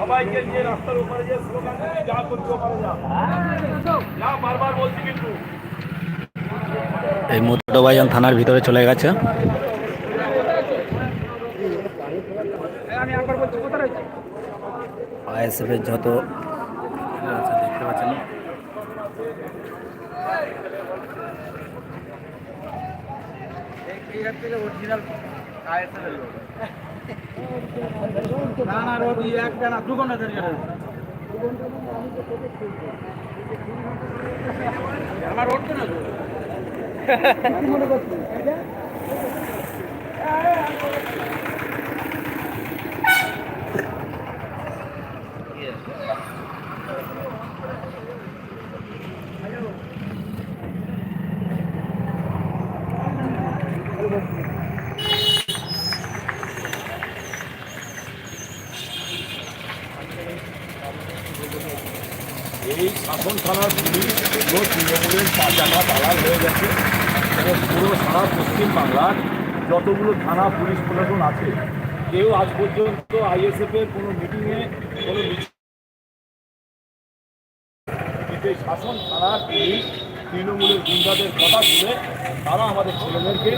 সবাইকে নিয়ে রাস্তার উপরে যে স্লোগান দিচ্ছি, যা করছি ওপারে যা যা বারবার বলছি কিন্তু এই মুহূর্তে থানার ভিতরে চলে গেছে। আইএসএফ এর যত আছে দেখতে পাচ্ছেন এই শাসন থানার পুলিশ এগুলো তৃণমূলের চাচাকা দালাল হয়ে গেছে। এবং পুরো সারা পশ্চিমবাংলার যতগুলো থানা, পুলিশ প্রশাসন আছে, কেউ আজ পর্যন্ত আইএসএফ এর কোনো মিটিংয়ে কোনো কিন্তু শাসন থানার পুলিশ, তৃণমূলের গুন্ডাদের কথা শুনে তারা আমাদের ছেলেদেরকে,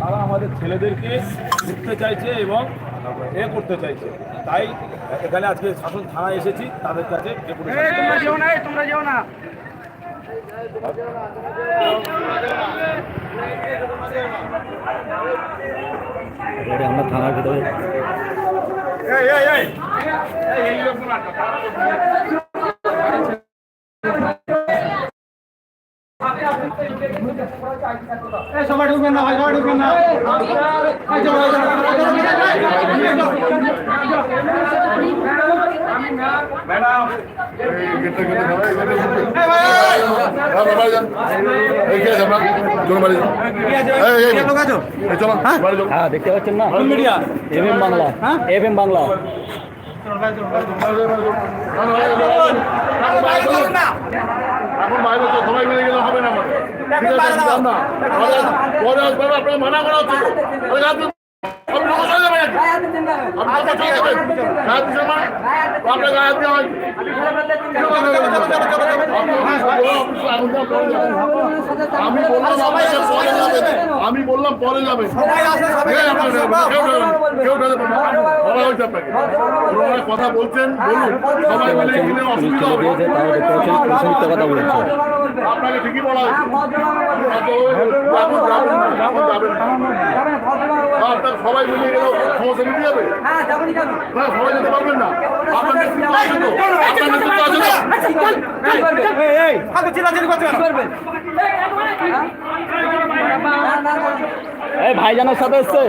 তারা আমাদের ছেলেদেরকে ঘুরতে চাইছে এবং এ করতে চাইছে। তাই এখানে আজকে শাসন, থানায় এসেছি, তাদের কাছে ডেপুটেশন অলরেডি আমরা থানার ভিতরে সবাই ঢুকবেন না ভাই সবাই ঢুকবেন না। ম্যাডাম হ্যাঁ দেখতে পাচ্ছেন না M M Bangla F M Bangla এখন বাইরে তো সবাই মিলে গেলে হবে না আমার ঠিক আছে আপনাকে মানা করা হচ্ছে আমি বললাম পরে ওনারা কথা বলছেন বলুন। সবাই মিলে অসুবিধা হবে। কথা আপনাকে ঠিকই বলা হয়েছে। আপনার সবাই মিলে গেলেও সমস্যা মিটে যাবে না সবাই যেতে পারবেন না আপনার নেতৃত্ব আছে তো আপনার নেতৃত্ব আছে তো এই ভাইজানের সাথে এসছে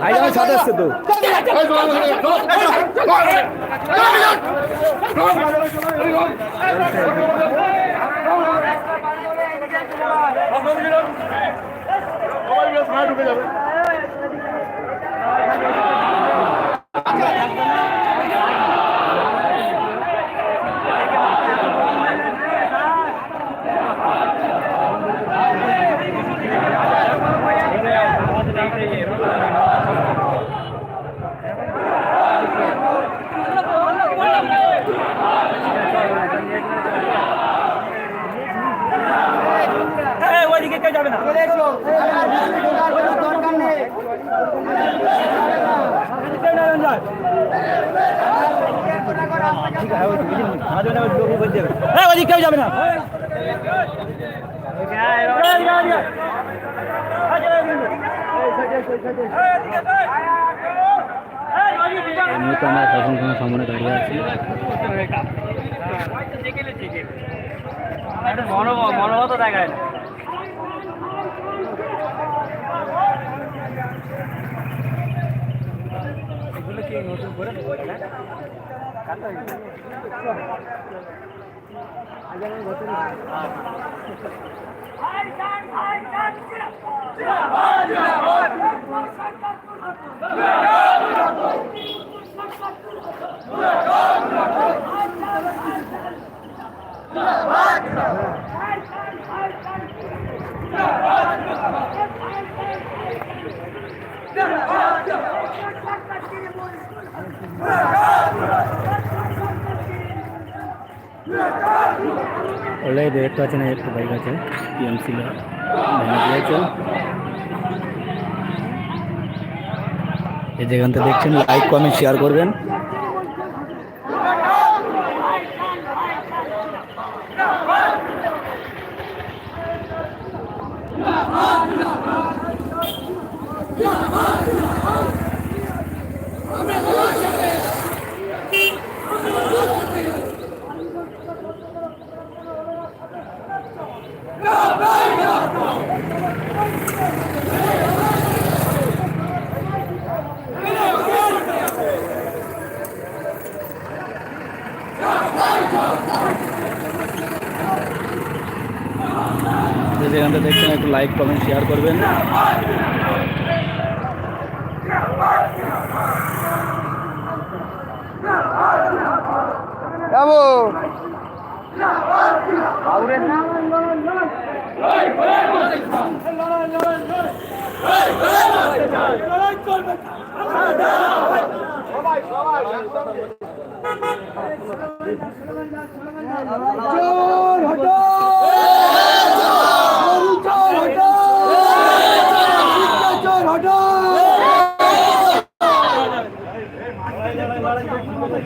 ভাইজানের সাথে এসছে তো সবাই ঢুকে যাবে। এই মুহূর্তে আমরা শাসন খানার সামনে দাঁড়িয়ে আছি। দেখায় না। অলরেডি দেখতে পাচ্ছেন এই একটা বাইক আছে টিএমসি ভেঙে দিয়েছে। এই থেকে দেখছেন লাইক কমেন্ট শেয়ার করবেন যেখান থেকে দেখছেন একটু লাইক কমেন্ট শেয়ার করবেন।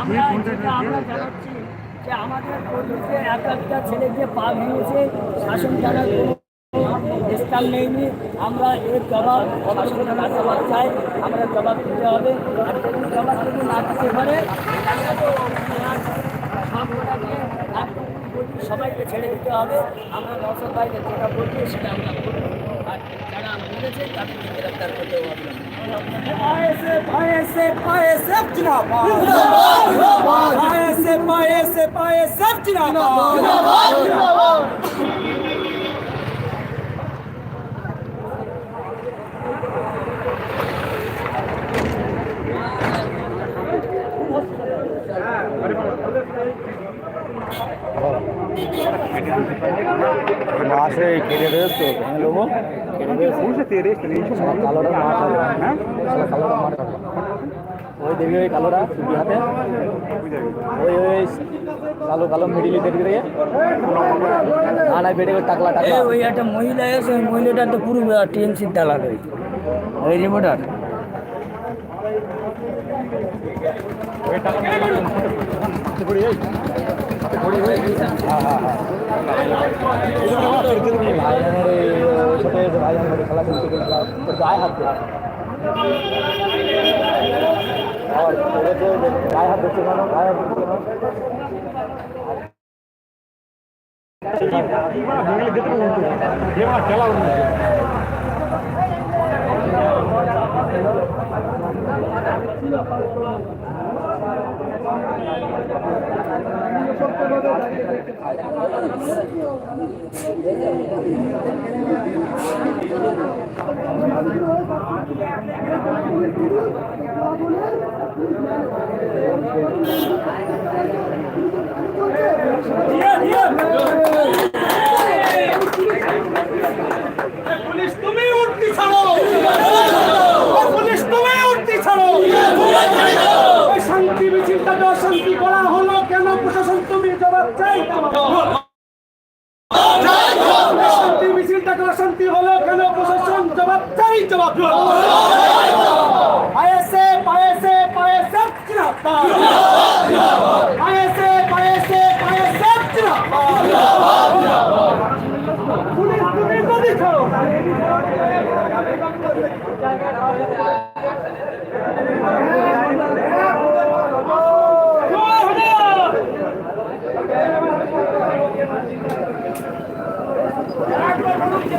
আমরা যেটা আমরা জানাচ্ছি যে আমাদের পল্লীতে এক একটা ছেলেকে পা ভেঙেছে, শাসন জানার কোনো স্থান আমরা এর জবাব শাসন জানার চাই, আমরা জবাব দিতে হবে। আর যদি না দিতে পারে সবাইকে ছেড়ে দিতে হবে। আমরা দর্শক ভাইকে যেটা বলছি সেটা আমরা করব। যারা মেরেছে তাদেরকে গ্রেপ্তার করতে হবে পায়েসে পায়েসে পায়েসে জিনাবাদ পায়েসে পায়েসে পায়েসে জিনাবাদ মাছে কেটে রয়েছে তো ভেঙে নেব কেটে রয়েছে কালোটা মাছ হবে হ্যাঁ। কালোটা মাছ হবে ওই দেখবি ওই কালোটা ছুটি হাতে ওই ওই কালো কালো মিডিলি দেখবি রে না না বেটে টাকলা টাকলা ওই একটা মহিলা এসে ওই মহিলাটা তো পুরো টিএমসির দালাল ওই ওই রিপোর্টার এই ছোট এসে ভাইজান বলে খেলা খেলতে গেছিল তোর গায়ে হাত দেয় আর গায়ে হাত দিচ্ছে কেন? গায়ে হাত পুলিশ তুমি উঠতি ছাড়ো। পুলিশ তুমি উঠতি ছাড়ো ওই শান্তি মিছিলটাকে অশান্তি করা হলো কেন প্রশাসন তুমি জবাব চাই শান্তি হলো কেন প্রশাসন জবাব চাই জবাব আইএসএ পায়েসে পায়েসে আইএসএ পায়েসে পায়েসে জিন্দাবাদ পুলিশ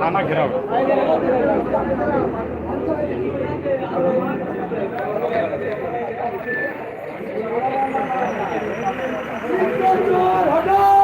নানা ঘেরাও হঠাৎ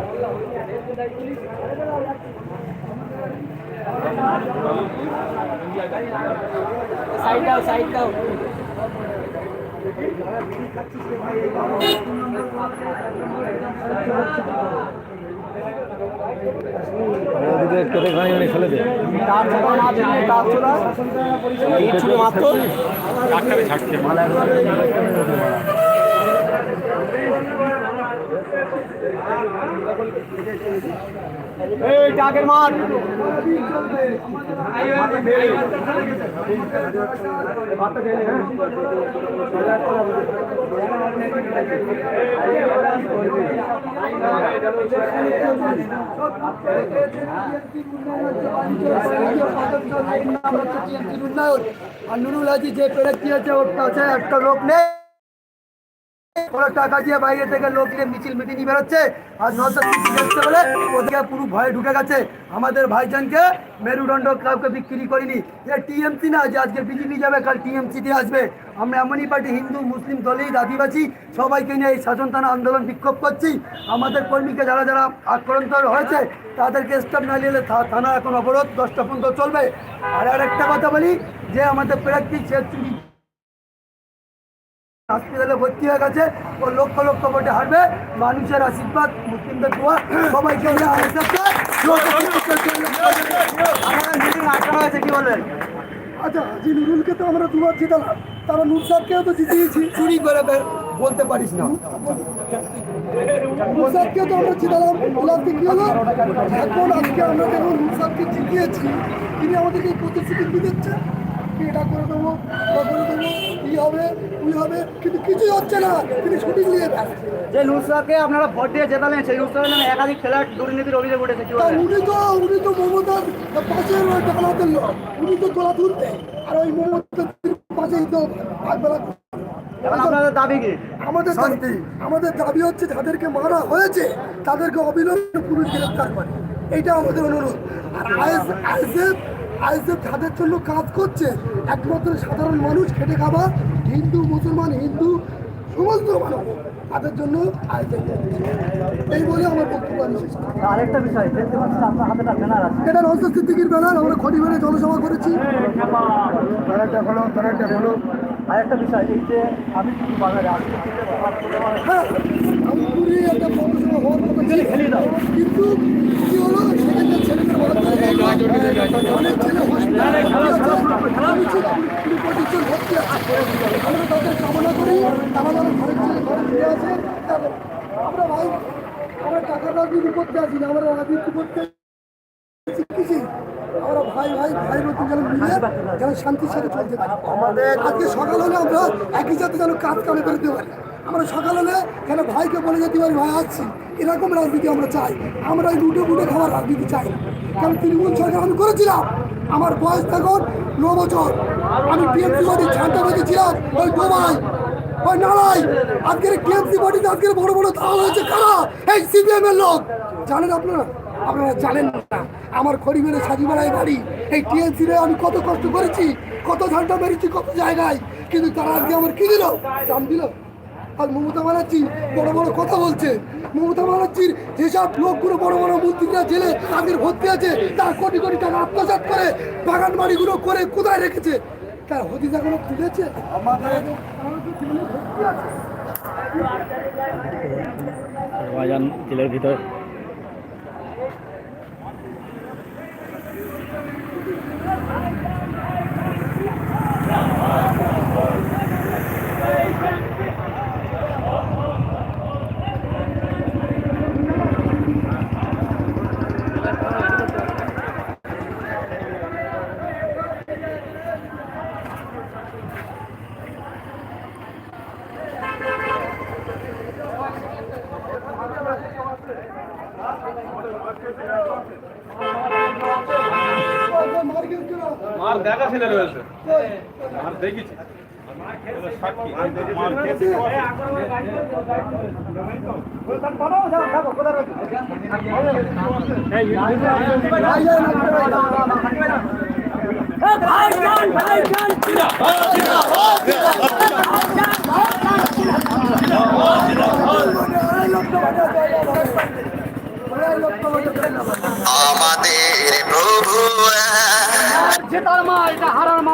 সাইড দাও সাইড দাও। ফেলে দে। তার ছোড়া না ছিড়ে তার ছোড়া এই ছুড়ে মাত্র। এই টাকের মার আর নুরুল হাজি যে পেরেক দিয়েছে ওর কাছে একটা লোক নেই কোনো টাকা দিয়ে বাইরে থেকে লোক নিয়ে মিছিল মিটিং বেরোচ্ছে। আর দেখতে বলে পুরো ভয়ে ঢুকে গেছে। আমাদের ভাইজানকে মেরুদণ্ড কাউকে বিক্রি করিনি। যে টিএমসি না, যে আজকে বিজেপি যাবে, কাল টিএমসি দিয়ে আসবে। আমরা এমনই পার্টি, হিন্দু, মুসলিম দলিত আদিবাসী, সবাইকে নিয়ে এই শাসন থানা আন্দোলন বিক্ষোভ করছি। আমাদের কর্মীকে যারা যারা আক্রান্ত হয়েছে, তাদেরকে স্টাফ না নিলে থানা এখন অবরোধ, দশটা পর্যন্ত চলবে। আর আরেকটা কথা বলি, যে আমাদের প্রার্থী হসপিটালে ভর্তি হয়ে গেছে ও লক্ষ লক্ষ ভোটে হারবে। মানুষের আশীর্বাদ মুসলিমদের দোয়া সবাইকে আচ্ছা হাজি নুরুলকে তো আমরা দুবার জিতালাম। তারা নুর সাহেবকেও তো জিতিয়েছি। চুরি করে বলতে পারিস না। নুর সাহেবকেও তো আমরা জিতালাম। ওলার কি হলো? এখন আজকে আমরা যখন নুর সাহেবকে জিতিয়েছি? তিনি আমাদেরকে প্রতিশ্রুতি দিচ্ছে এটা করে দেবো? করে দেবো? হবে? ওই হবে? কিন্তু কিছুই হচ্ছে না। তিনি শুটিং নিয়ে যে আপনারা ভোট দিয়ে জেতালেন সেই নামে একাধিক ফ্ল্যাট দুর্নীতির অভিযোগ উঠেছে কি উনি তো উনি তো মমতার পাশের লোক। উনি তো তোলা তুলতে আর ওই মমতার পাশেই তো আপনাদের দাবি কি? আমাদের শান্তি। আমাদের দাবি হচ্ছে যাদেরকে মারা হয়েছে তাদেরকে অবিলম্বে পুলিশ গ্রেফতার করে। এইটা আমাদের অনুরোধ। আর আইএসএফ আইএসএফ যাদের জন্য কাজ করছে। একমাত্র সাধারণ মানুষ খেটে খাওয়া হিন্দু মুসলমান হিন্দু সমস্ত মানুষ তাদের জন্য এই বলে আমার বক্তব্য। আরেকটা বিষয় এটা নজর সিদ্দিকির ব্যানার আমরা খড়িবারে জনসভা করেছি। আরেকটা বিষয় এই যে আমি শুধু বাজারে আসছি হ্যাঁ। একটা হওয়ার ছিল। কিন্তু কি হলো? সেখানে ছেলেদের অনেক ছেলে হসপিটালে ভর্তি আছে। আমরা তাদের কামনা করি। তারা যেন ঘরে ছেলে ঘরে ফিরে আসে আমরা ভাই আমরা টাকার রাজনীতি করতে আসি না। আমরা রাজনীতি করতে আমরা ভাই ভাই ভাই মতো যেন মিলে যেন শান্তির সাথে চলতে পারি। আমাদের আজকে সকাল হলে আমরা একই সাথে যেন কাজ কামে করতে পারি। আমরা সকাল হলে যেন ভাইকে বলে যেতে পারি, ভাই, আসছি। এরকম রাজনীতি আমরা চাই। আমরা এই লুটে বুটে খাওয়ার রাজনীতি চাই কারণ তৃণমূল সরকার আমি করেছিলাম। আমার বয়স তখন ন বছর। আমি টিএমসি বাড়ি ঝান্টা বেঁধেছিলাম ওই ডোবাই ওই নালাই আজকের টিএমসি বাড়িতে আজকের বড় বড় তাল হয়েছে কারা? এই সিপিএম এর লোক। জানেন আপনারা? আপনারা জানেন না। আমার খড়িমেরে সাজিমারায় বাড়ি। এই টিএনসি রে আমি কত কষ্ট করেছি, কত ঝান্ডা মেরেছি কত জায়গায়। কিন্তু তারা আজকে আমার কি দিল? দাম দিল? আর মমতা ব্যানার্জি বড় বড় কথা বলছে। মমতা ব্যানার্জির যেসব লোকগুলো বড় বড় মন্ত্রীরা জেলে তাদের ভর্তি আছে তার কোটি কোটি টাকা আত্মসাত করে বাগান বাড়িগুলো করে কোথায় রেখেছে? তার হদিদা কোনো তুলেছে আমাদের জেলের ভিতর মার দেখা ছেলে রয়েছে মার দেখেছি সাক্ষী মার দেখেছি ভাইজান ভাইজান আমাদের প্রভু। জেতার মা এটা হারার মা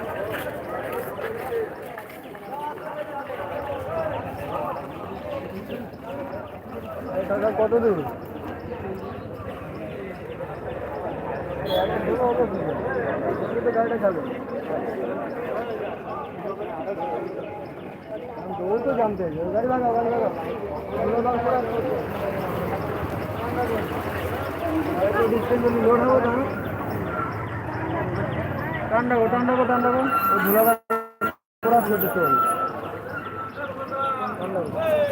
আমাদের কত দূর গাড়িটা যাবে তো জানতে লোড হবে তো টান্ডা গো টান্ডা গো টান্ডা গো ওই ধুলা পুরা ছোট চল যতই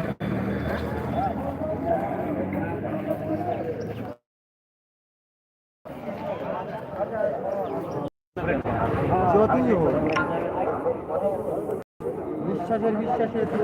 বিশ্বাসের